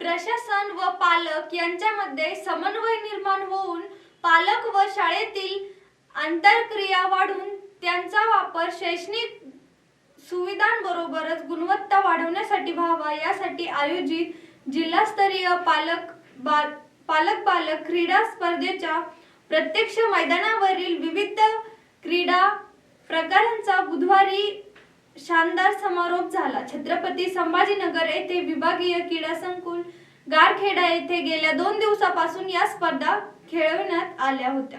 प्रशासन व पालक यांच्यामध्ये समन्वय निर्माण होऊन पालक व शाळेतील आंतरक्रिया वाढून त्यांचा वापर शैक्षणिक सुविधांबरोबरच गुणवत्ता वाढवण्यासाठी व्हावा यासाठी आयोजित जिल्हास्तरीय पालक बा पालक बालक क्रीडा स्पर्धेच्या प्रत्यक्ष मैदानावरील विविध क्रीडा प्रकारांचा बुधवारी शानदार समारोप झाला. छत्रपती संभाजीनगर येथे विभागीय क्रीडा संकुल गारखेडा येथे गेल्या दोन दिवसापासून या स्पर्धा खेळवण्यात आल्या होत्या.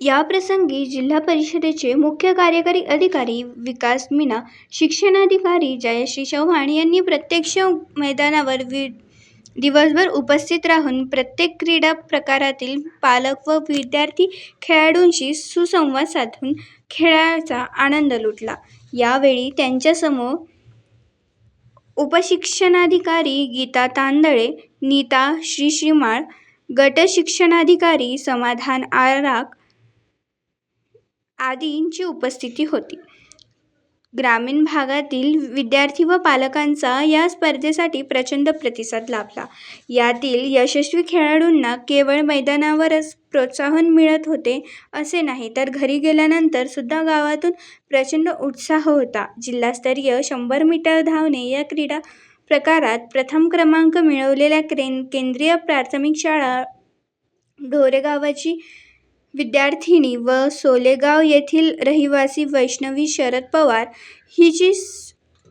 याप्रसंगी जिल्हा परिषदेचे मुख्य कार्यकारी अधिकारी विकास मीना शिक्षणाधिकारी जयश्री चव्हाण यांनी प्रत्यक्ष मैदानावर वि दिवसभर उपस्थित राहून प्रत्येक क्रीडा प्रकारातील पालक व विद्यार्थी खेळाडूंशी सुसंवाद साधून खेळाचा आनंद लुटला. यावेळी त्यांच्यासमोर उपशिक्षणाधिकारी गीता तांदळे नीता श्रीश्रीमाळ गट शिक्षणाधिकारी समाधान आराक आदींची उपस्थिती होती. ग्रामीण भागातील विद्यार्थी व पालकांचा या स्पर्धेसाठी प्रचंड प्रतिसाद लाभला. यातील यशस्वी खेळाडूंना केवळ मैदानावरच प्रोत्साहन मिळत होते असे नाही तर घरी गेल्यानंतर सुद्धा गावातून प्रचंड उत्साह होता. जिल्हास्तरीय शंभर मीटर धावणे या क्रीडा प्रकारात प्रथम क्रमांक मिळवलेल्या क्रेन केंद्रीय प्राथमिक शाळा ढोरेगावाची विद्यार्थिनी व सोलेगाव येथील रहिवासी वैष्णवी शरद पवार हिची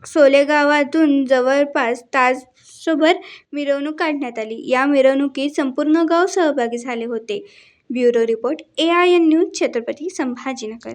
सोलेगावातून जवळपास तासभर मिरवणूक काढण्यात आली. या मिरवणुकीत संपूर्ण गाव सहभागी झाले होते. Bureau report A I N news Chhatrapati Sambhajinagar.